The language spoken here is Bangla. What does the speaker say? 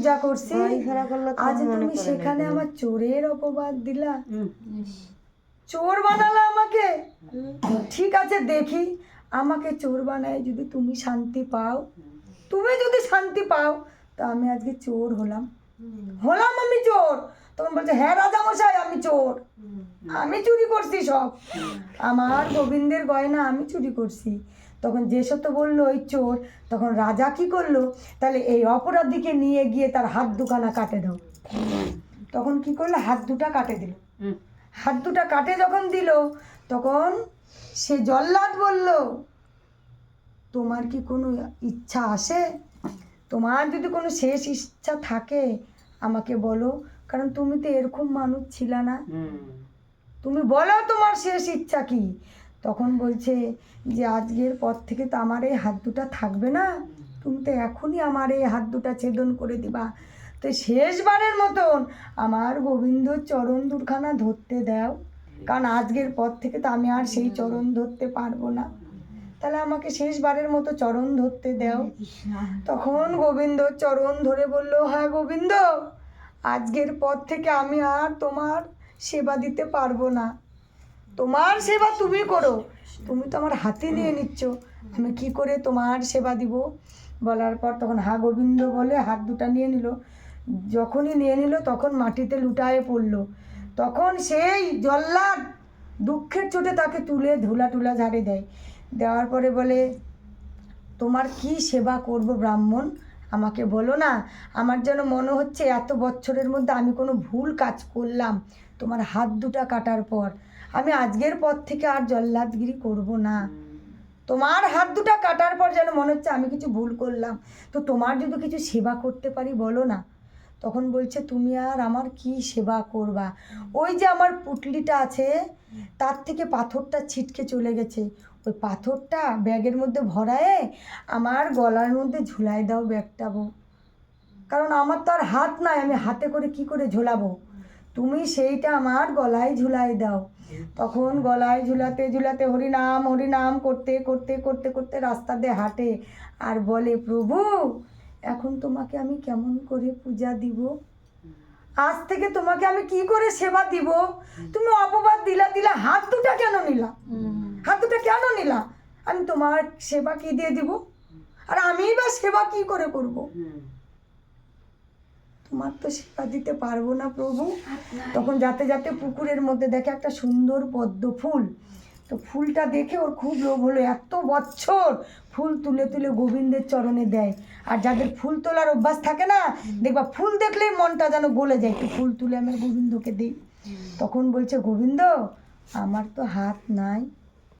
পূজা করছি। আজ তুমি সেখানে আমার চোরের অপবাদ দিলা। চোর বানালা আমাকে? ঠিক আছে দেখি। আমাকে চোর বানায় যদি তুমি শান্তি পাও। তুমি যদি শান্তি পাও তা আমি আজকে চোর হলাম। হলাম আমি চোর। তখন বলছে হ্যাঁ রাজামশাই আমি চোর। আমি চুরি করছি সব। আমার গোবিন্দের গয়না আমি চুরি করছি। তখন যে সত্য বলল ওই চোর তখন রাজা কি করল? তাহলে এই অপরাধীকে নিয়ে গিয়ে তার হাত দুখানা কাটে দাও। তখন কি করল? হাত দুটা কাটে দিল। হাত দুটা কাটে যখন দিল তখন সে জল্লাদ বলল তোমার কি কোনো ইচ্ছা আসে তোমার যদি কোনো শেষ ইচ্ছা থাকে আমাকে বলো কারণ তুমি তো এরকম মানুষ ছিল না। তুমি বলো তোমার শেষ ইচ্ছা কি? তখন বলছে যে, আজকের পর থেকে তো আমার এই হাত দুটা থাকবে না। তুমি তো এখনই আমার এই হাত দুটা ছেদন করে দিবা। তো শেষবারের মতন আমার গোবিন্দ চরণ দুখানা ধরতে দাও। কারণ আজকের পর থেকে তো আমি আর সেই চরণ ধরতে পারব না। তাহলে আমাকে শেষবারের মতো চরণ ধরতে দাও। তখন গোবিন্দ চরণ ধরে বলল হ্যাঁ গোবিন্দ, আজকের পর থেকে আমি আর তোমার সেবা দিতে পারব না। তোমার সেবা তুমি করো। তুমি তো আমার হাতে নিয়ে নিচ্ছ। আমি কি করে তোমার সেবা দিব? বলার পর তখন হা গোবিন্দ বলে হাত দুটা নিয়ে নিল। যখনই নিয়ে নিল তখন মাটিতে লুটায়ে পড়ল। তখন সেই জল্লাদ দুঃখের চোটে তাকে তুলে ধুলা টুলা ঝাড়ে দেয়। দেওয়ার পরে বলে, তোমার কি সেবা করব ব্রাহ্মণ? আমাকে বলো না। আমার যেন মনে হচ্ছে এত বছরের মধ্যে আমি কোনো ভুল কাজ করলাম। তোমার হাত দুটা কাটার পর আমি আজকের পর থেকে আর জল্লাদগিরি করব না। তোমার হাত দুটা কাটার পর যেন মনে হচ্ছে আমি কিছু ভুল করলাম। তো তোমার যদি কিছু সেবা করতে পারি বলো না। তখন বলছে, তুমি আর আমার কি সেবা করবা? ওই যে আমার পুটলিটা আছে, তার থেকে পাথরটা ছিটকে চলে গেছে। ওই পাথরটা ব্যাগের মধ্যে ভরায়ে আমার গলার মধ্যে ঝুলাই দাও ব্যাগটা বউ। কারণ আমার তো আর হাত নাই, আমি হাতে করে কি করে ঝোলাবো? তুমি সেইটা আমার গলায় ঝুলাই দাও। তখন গলায় ঝুলাতে ঝুলাতে হরিনাম হরিনাম করতে করতে করতে করতে রাস্তা দিয়ে হাঁটে আর বলে, প্রভু, এখন তোমাকে আমি কেমন করে পূজা দিব? আজ থেকে তোমাকে আমি কি করে সেবা দিব? তুমি অপবাদ দিলা দিলা, হাত দুটা কেন নিলা? হাত দুটা কেন নিলা? আমি তোমার সেবা কি দিয়ে দিব? আর আমি বা সেবা কি করে করব। তোমার তো সেবা দিতে পারব না প্রভু। তখন যাতে যাতে পুকুরের মধ্যে দেখে একটা সুন্দর পদ্ম ফুল। তো ফুলটা দেখে ওর খুব লোভ হলো। এত বছর ফুল তুলে তুলে গোবিন্দের চরণে দেয়। আর যাদের ফুল তোলার অভ্যাস থাকে না দেখবা ফুল দেখলেই মনটা যেন গলে যায়। একটু ফুল তুলে আমার গোবিন্দকে দিই। তখন বলছে গোবিন্দ আমার তো হাত নাই।